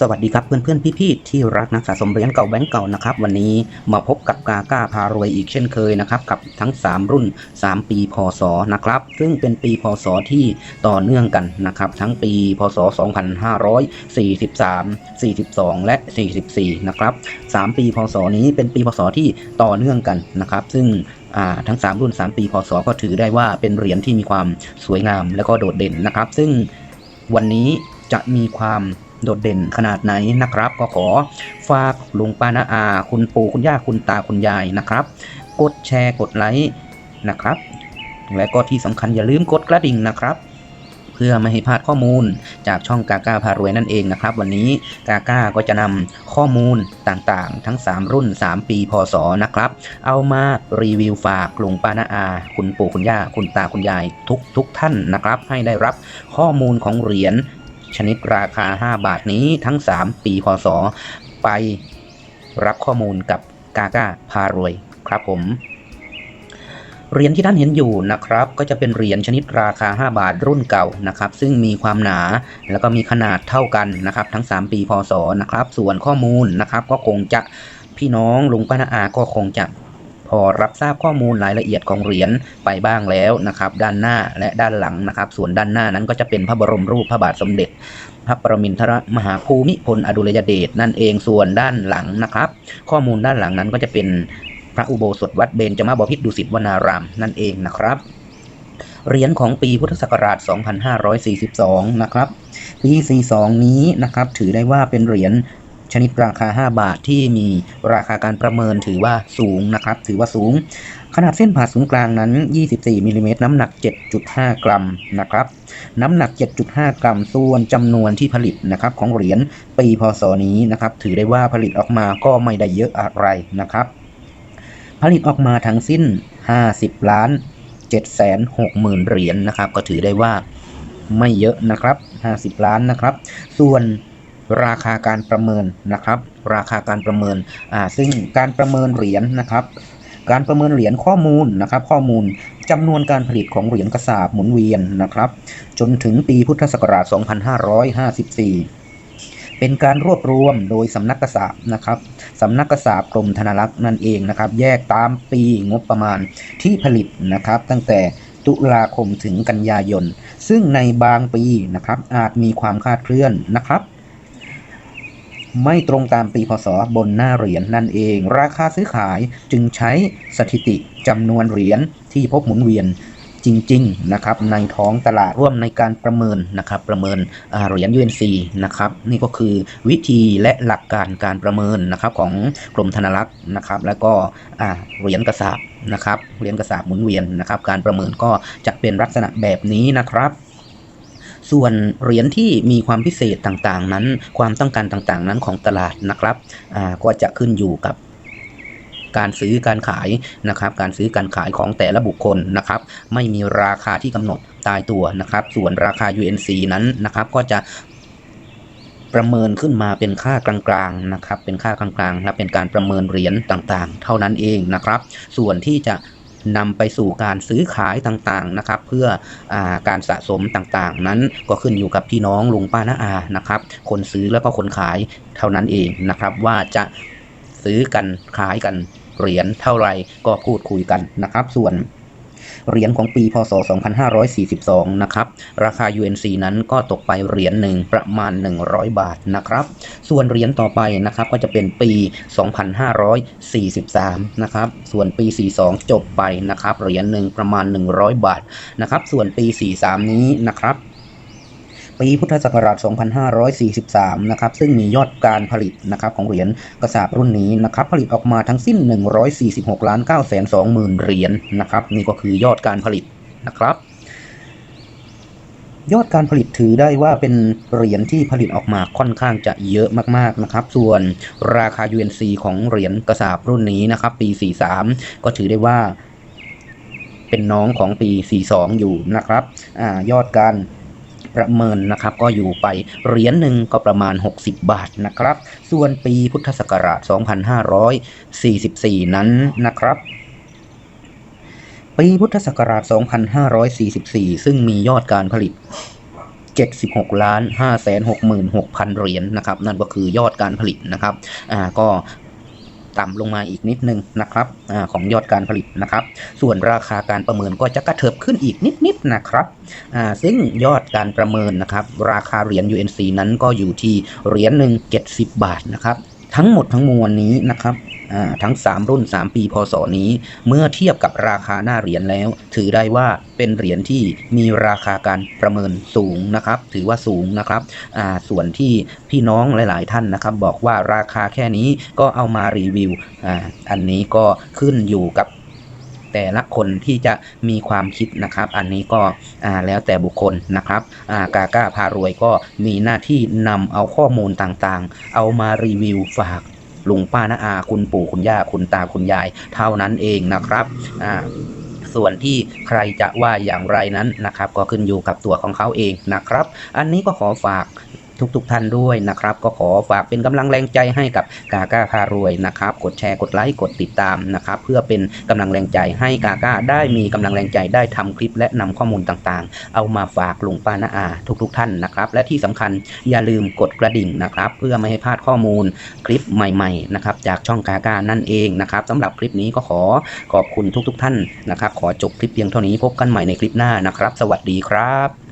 สวัสดีครับเพื่อนเพื่อนพี่พี่ที่รักนักสะสมเหรียญเก่าแบงก์เก่านะครับวันนี้มาพบกับกาก้าพารวยอีกเช่นเคยนะครับกับทั้ง 3 รุ่น 3 ปีพศนะครับซึ่งเป็นปีพศที่ต่อเนื่องกันนะครับทั้งปีพศ 2543 42 และ 44 นะครับ 3 ปีพศนี้เป็นปีพศที่ต่อเนื่องกันนะครับ ซึ่งทั้ง 3 รุ่น 3 ปีพศก็ถือได้ว่าเป็นเหรียญที่มีความสวยงามและก็โดดเด่นนะครับ ซึ่งวันนี้จะมีความ โดดเด่นขนาดไหนนะครับ ก็ขอฝากลุงป้านาอาคุณปู่คุณย่าคุณตาคุณยายนะครับ กดแชร์กดไลค์นะครับ และก็ที่สำคัญอย่าลืมกดกระดิ่งนะครับเพื่อไม่ให้พลาดข้อมูลจากช่องกาก้าพารวยนั่นเองนะครับ วันนี้กาก้าก็จะนำข้อมูลต่างๆ ทั้ง 3 รุ่น 3 ปีพศนะครับ เอามารีวิวฝากลุงป้านาอา คุณปู่คุณย่าคุณตาคุณยายทุกทุกท่านนะครับ ให้ได้รับข้อมูลของเหรียญ ชนิดราคา 5 บาทนี้ทั้ง 3 ปีพศไปรับข้อมูลกับกาก้าพารวยครับผมเหรียญที่ท่านเห็นอยู่นะครับ ก็จะเป็นเหรียญชนิดราคา 5 บาทรุ่นเก่านะครับ ซึ่งมีความหนาแล้วก็มีขนาดเท่ากันนะครับ ทั้ง 3 ปีพศนะครับ ส่วนข้อมูลนะครับ ก็คงจะพี่น้องลุงป้านาอาก็คงจะ พอรับทราบข้อมูลรายละเอียดของเหรียญไปบ้างแล้วนะครับ ด้านหน้าและด้านหลังนะครับ ส่วนด้านหน้านั้นก็จะเป็นพระบรมรูปพระบาทสมเด็จ พระประมินทรมหาภูมิพลอดุลยเดชนั่นเองส่วนด้านหลังนะครับ ข้อมูลด้านหลังนั้นก็จะเป็นพระอุโบสถวัดเบญจมาบพิตรดุสิตวนารามนั่นเองนะครับเหรียญของปีพุทธศักราช 2542 นะครับ ปี 42 นี้นะครับ ถือได้ว่าเป็นเหรียญ ชนิดราคา 5 บาทที่มีราคาการประเมินถือว่าสูงนะครับ ถือว่าสูง ขนาดเส้นผ่าศูนย์กลางนั้น 24มิลลิเมตรน้ำหนัก 7.5 กรัมนะครับ น้ำหนัก 7.5 กรัมส่วนจำนวนที่ผลิตนะครับของเหรียญปีพศนี้นะครับ ถือได้ว่าผลิตออกมาก็ไม่ได้เยอะอะไรนะครับ ผลิตออกมาทั้งสิ้น 50 ล้าน7แสน6หมื่นเหรียญนะครับ ก็ถือได้ว่าไม่เยอะนะครับ 50 ล้านนะครับ ส่วน ราคาการประเมินนะครับ ราคาการประเมินอ่าซึ่งการประเมินเหรียญนะครับ การประเมินเหรียญข้อมูลนะครับ ข้อมูลจำนวนการผลิตของเหรียญกระสาบหมุนเวียนนะครับ จนถึงปีพุทธศักราช 2554เป็นการรวบรวมโดยสำนักกษาบนะครับสำนักกษาบกรมธนารักษ์นั่นเองนะครับ แยกตามปีงบประมาณที่ผลิตนะครับ ตั้งแต่ตุลาคมถึงกันยายน ซึ่งในบางปีนะครับอาจมีความคลาดเคลื่อนนะครับ ไม่ตรงตามปีพศบนหน้าเหรียญนั่นเอง ราคาซื้อขายจึงใช้สถิติจำนวนเหรียญที่พบหมุนเวียนจริงๆนะครับในท้องตลาดร่วมในการประเมินนะครับประเมินเหรียญ UNC นะครับนี่ก็คือวิธีและหลักการการประเมินนะครับของกรมธนารักษ์นะครับ แล้วก็เหรียญกระสาบนะครับเหรียญกระสาบหมุนเวียนนะครับ การประเมินก็จะเป็นลักษณะแบบนี้นะครับ ส่วนเหรียญที่มีความพิเศษต่างๆ นั้น ความต้องการต่างๆ นั้นของตลาดนะครับก็จะขึ้นอยู่กับการซื้อการขายนะครับ การซื้อการขายของแต่ละบุคคลนะครับ ไม่มีราคาที่กำหนดตายตัวนะครับ ส่วนราคา UNC นั้นนะครับ ก็จะประเมินขึ้นมาเป็นค่ากลางๆนะครับ เป็นค่ากลางๆและเป็นการประเมินเหรียญต่างๆ เท่านั้นเองนะครับ ส่วนที่จะ นำไปสู่การซื้อขายต่างๆนะครับ เพื่ออาการสะสมต่างๆ นั้นก็ขึ้นอยู่กับพี่น้องลุงป้าน้าอานะครับ คนซื้อแล้วก็คนขายเท่านั้นเองนะครับ ว่าจะซื้อกันขายกันเหรียญเท่าไรก็พูดคุยกันนะครับ ส่วน เหรียญของปีพศ 2542 นะครับ ราคา UNC นั้นก็ตกไปเหรียญหนึ่งประมาณ 100 บาทนะครับ ส่วนเหรียญต่อไปนะครับก็จะเป็นปี 2543 นะครับ ส่วนปี 42 จบไปนะครับ เหรียญหนึ่งประมาณ 100 บาทนะครับ ส่วนปี 43 นี้นะครับ ปีพุทธศักราช 2543 นะครับ ซึ่งมียอดการผลิตนะครับของเหรียญกระสาบรุ่นนี้นะครับผลิตออกมาทั้งสิ้น 146ล้าน9แสน2หมื่นเหรียญนะครับนี่ก็คือยอดการผลิตนะครับ ยอดการผลิตถือได้ว่าเป็นเหรียญที่ผลิตออกมาค่อนข้างจะเยอะมากๆนะครับ ส่วนราคา UNC ของเหรียญกระสาบรุ่นนี้นะครับ ปี 43 ก็ถือได้ว่าเป็นน้องของปี 42 อยู่นะครับอยอดการ ประเมินนะครับ ก็อยู่ไปเหรียญหนึ่งก็ประมาณ 60 บาทนะครับ ส่วนปีพุทธศักราช 2544 นั้นนะครับปีพุทธศักราช 2544 ซึ่งมียอดการผลิต 76 ล้าน5แสน66,000 เหรียญนะครับ นั่นก็คือยอดการผลิตนะครับ อ่า ก็ ต่ำลงมาอีกนิดนึงนะครับอของยอดการผลิตนะครับ ส่วนราคาการประเมินก็จะกระเถิบขึ้นอีกนิดๆนะครับซึ่งยอดการประเมินนะครับ ราคาเหรียญ UNC นั้นก็อยู่ที่เหรียญหนึ่ง70 บาทนะครับ ทั้งหมดทั้งมวลนี้นะครับ ทั้ง 3 รุ่น 3 ปี พศนี้ เมื่อเทียบกับราคาหน้าเหรียญแล้ว ถือได้ว่าเป็นเหรียญที่มีราคาการประเมินสูงนะครับ ถือว่าสูงนะครับส่วนที่พี่น้องหลาย ๆ ท่านนะครับ บอกว่าราคาแค่นี้ก็เอามารีวิวออันนี้ก็ขึ้นอยู่กับแต่ละคนที่จะมีความคิดนะครับ อันนี้ก็แล้วแต่บุคคลนะครับากาก้าพารวยก็มีหน้าที่นำเอาข้อมูลต่างๆ เอามารีวิวฝาก ลุงป้าน้าอาคุณปู่คุณย่าคุณตาคุณยาย เท่านั้นเองนะครับอ่าส่วนที่ใครจะว่าอย่างไรนั้นนะครับ ก็ขึ้นอยู่กับตัวของเขาเองนะครับ อันนี้ก็ขอฝาก ทุกๆทท่านด้วยนะครับ ก็ขอฝากเป็นกำลังแรงใจให้กับกาก้าพารวยนะครับ กดแชร์กดไลค์กดติดตามนะครับ เพื่อเป็นกำลังแรงใจให้กาก้าได้มีกำลังแรงใจได้ทำคลิป และนำข้อมูลต่างๆ เอามาฝากลุงป้านาอาทุกๆท่านนะครับ และที่สำคัญอย่าลืมกดกระดิ่งนะครับ เพื่อไม่ให้พลาดข้อมูลคลิปใหม่ๆนะครับจากช่องกาก้านั่นเองนะครับสำหรับคลิปนี้ก็ขอขอบคุณทุกๆท่านนะครับ ขอจบคลิปเพียงเท่านี้พบกันใหม่ในคลิปหน้านะครับ สวัสดีครับ